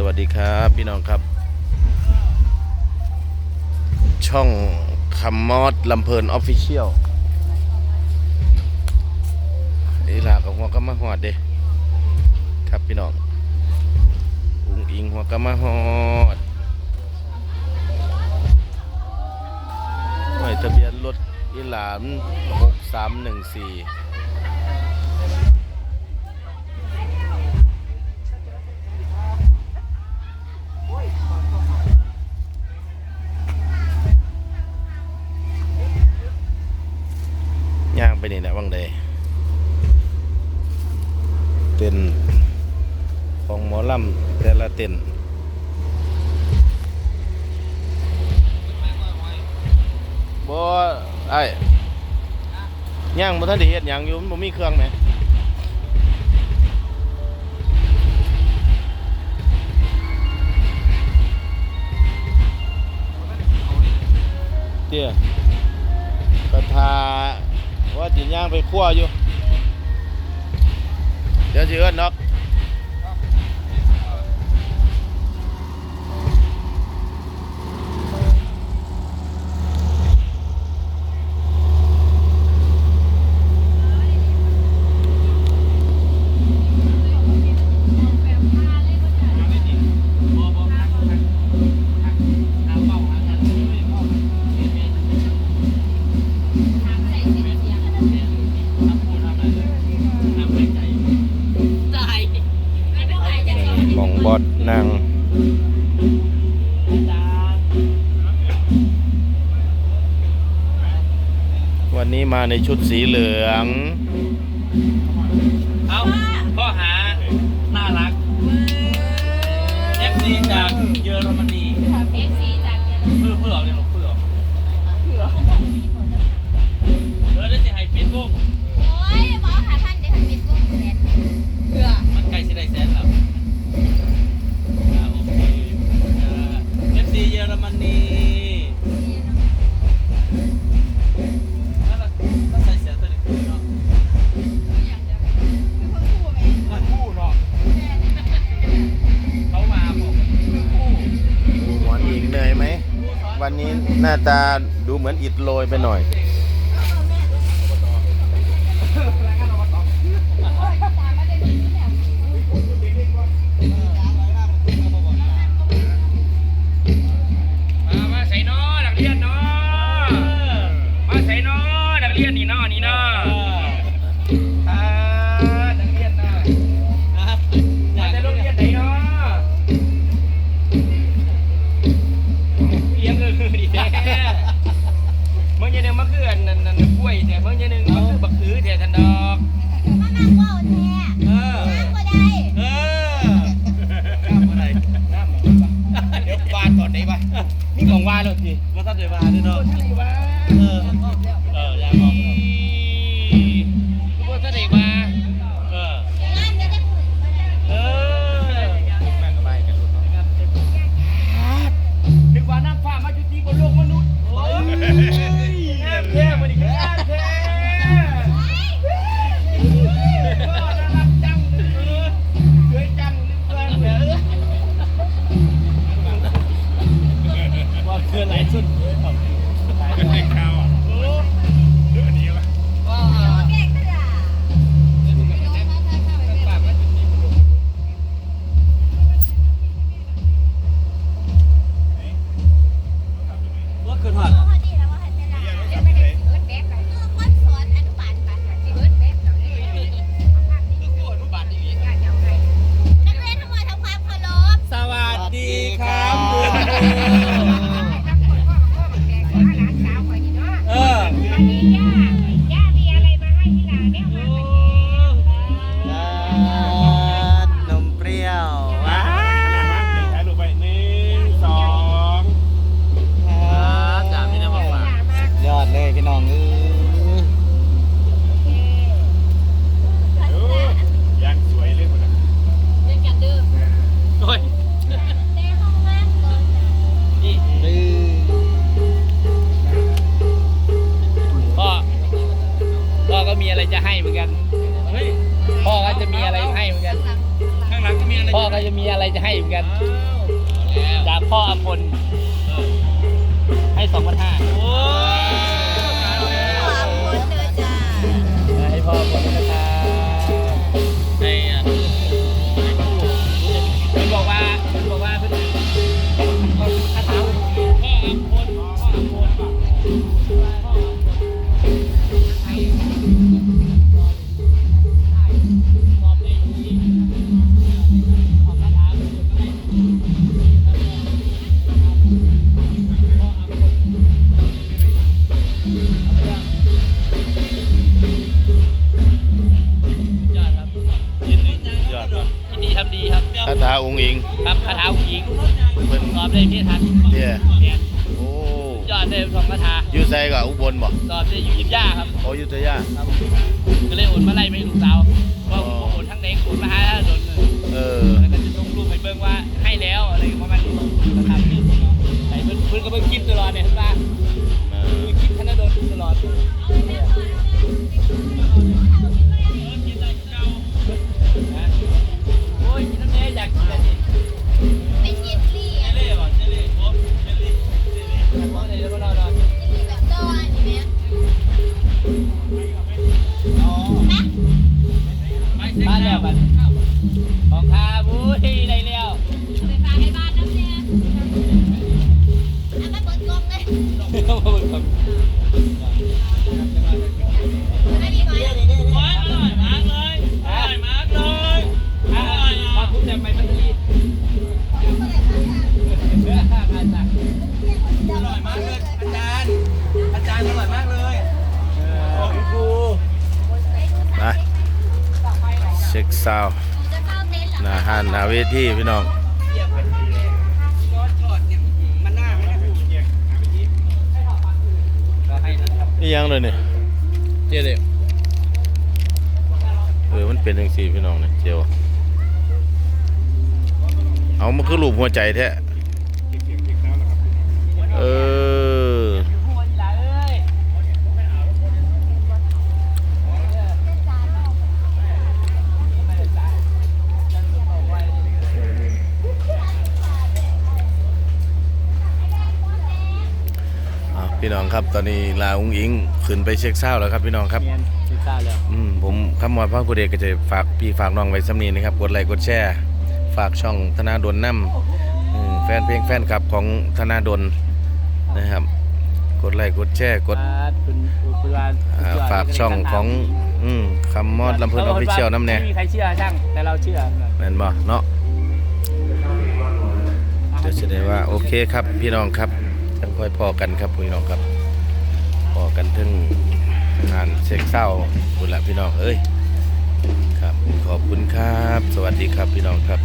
สวัสดีครับพี่น้องครับ ช่องคำมอดลำเพลินออฟฟิเชียลอีลากับหัวกะมาหอดเด้ครับพี่น้องอุ้งอิงหัวกะมาหอดหน่วยทะเบียนรถอีหลามหกสามหนึ่งสี่ natin. Bo, ai. ย่างบ่ทันได้เฮ็ดหยังอยู่มันบ่มีเครื่องแหมเตี้ยกระทาว่าสิย่างไปคั่วอยู่ เดี๋ยวสิเอิ้นเนาะ นี้มาในชุดสีเหลือง เอาข้อหา น่ารักเอฟซีจากเยอรมนี หน้าตาดูเหมือนอิดโรยไปหน่อย จากพ่ออภพลให้สองพันห้าโอ้ยให้พ่ออภพลนะครับ องค์อิงครับคาถาผู้หญิงเพิ่นสอบได้ที่ทันเด้อเนี่ยโอ้ยอดได้สองคาถาอยู่ไสก็อุบลบ่สอบได้อยู่ยิบย่าครับโออยุธยาครับก็เลยโอนมาไล่ไม่ลูกสาวเพราะผมโอนทั้งเด็กโอนมาหาโดนเออแล้วก็จะส่งรูปไปเบิ่งว่าให้แล้วอะไรประมาณนี้ก็ทำนี่ใส่เพิ่นเพิ่นก็เบิ่งคลิปตลอดเนี่ยเห็นป่ะเอดูอคลิปธนดลตลอด เช็คซาวหน้าห้านหน้าเวทีพี่น้อง มันหน้าไหมเนี่ย ก็ให้ นะครับนี่ยังเลยเนี่ยเจ๊เลยเออมันเป็นจังซี่พี่น้องเนี่ยเจียวเอามันคือรูปหัวใจแท้เออ พูดอีหล่าเอ้ย อะ พี่น้องครับ ตอนนี้ลาอุ้งอิงขึ้นไปเช็คซาวด์แล้วครับพี่น้องครับเมียนพิซซ่าแล้วอืมผมคำมอดพังกุเดชก็จะฝากพี่ฝากน้องไว้สำนีนะครับ กดไลค์กดแชร์ ฝากช่องธนาดลน้ำอืมแฟนเพลงแฟนคลับของธนาดลนะครับ กดไลค์กดแชร์กดอ่าคุณคุณวานอ่าฝากช่องของอืมคำมอดลำเพิ่นออฟฟิเชียลน้ำแน่ ไม่มีใครเชื่อช่าง แต่เราเชื่อ แม่นบ่เนาะจะแสดงว่าโอเคครับพี่น้องครับ ค่อยพอกันครับพี่น้องครับพอกันถึงงานเช็คเศร้าบุญละพี่น้องเอ้ยครับ ขอบคุณครับ สวัสดีครับพี่น้องครับ